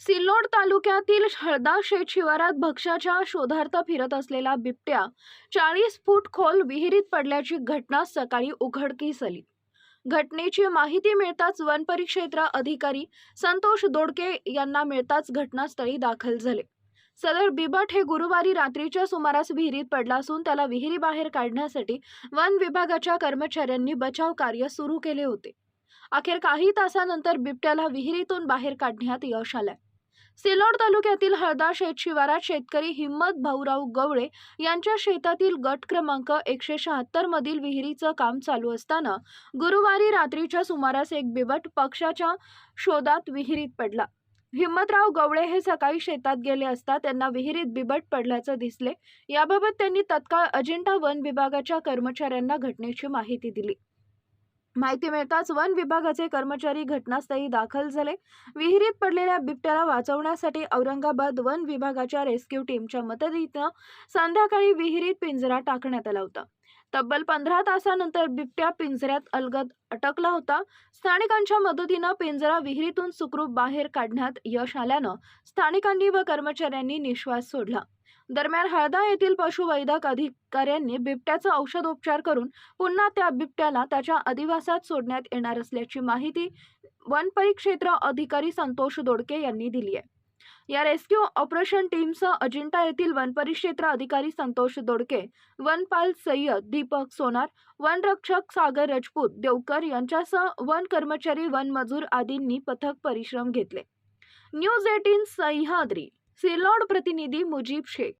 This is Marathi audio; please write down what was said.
सिल्लोड तालुक्यातील हळदा शेत शिवारात भक्ष्याच्या शोधार्थ फिरत असलेला बिबट्या चाळीस फूट खोल विहिरीत पडल्याची घटना सकाळी उघडकीस आली. घटनेची माहिती मिळताच वन परिक्षेत्र अधिकारी संतोष दोडके यांना मिळताच घटनास्थळी दाखल झाले. सदर बिबट हे गुरुवारी रात्रीच्या सुमारास विहिरीत पडला असून त्याला विहिरीबाहेर काढण्यासाठी वन विभागाच्या कर्मचाऱ्यांनी बचाव कार्य सुरू केले होते. अखेर काही तासानंतर बिबट्याला विहिरीतून बाहेर काढण्यात यश आलंय. सिल्लोड तालुक्यातील हळदा शेत शिवारात शेतकरी हिम्मत भाऊराव गवळे यांच्या शेतातील गट क्रमांक एकशे शहात्तर मधील विहिरीचं काम चालू असताना गुरुवारी रात्रीच्या सुमारास एक बिबट पक्षाच्या शोधात विहिरीत पडला. हिम्मतराव गवळे हे सकाळी शेतात गेले असता त्यांना विहिरीत बिबट पडल्याचं दिसले. याबाबत त्यांनी तत्काळ अजिंठा वन विभागाच्या कर्मचाऱ्यांना घटनेची माहिती दिली. माहिती मिळताच वन विभागाचे कर्मचारी घटनास्थळी दाखल झाले. विहिरीत पडलेल्या बिबट्याला वाचवण्यासाठी औरंगाबाद वन विभागाच्या रेस्क्यू टीमच्या मदतीनं संध्याकाळी विहिरीत पिंजरा टाकण्यात आला होता. तब्बल पंधरा तासानंतर बिबट्या पिंजऱ्यात अलगद अटकला होता. स्थानिकांच्या मदतीनं पिंजरा विहिरीतून सुखरूप बाहेर काढण्यात यश आल्यानं स्थानिकांनी व कर्मचाऱ्यांनी निश्वास सोडला. दरम्यान हळदा येथील पशुवैद्यक अधिकाऱ्यांनी बिबट्याचा औषधोपचार करून पुन्हा त्या बिबट्याला त्याच्या अधिवासात सोडण्यात येणार असल्याची माहिती वन परिक्षेत्र अधिकारी संतोष दोडके यांनी दिली आहे. या रेस्क्यू ऑपरेशन टीमसह अजिंठा येथील वन परिक्षेत्र अधिकारी संतोष दोडके वनपाल सय्यद दीपक सोनार वनरक्षक सागर राजपूत देवकर यांच्यासह वन कर्मचारी वन मजूर आदींनी पथक परिश्रम घेतले. न्यूज एटीन सह्याद्री सिल्लोड प्रतिनिधी मुजीब शेख.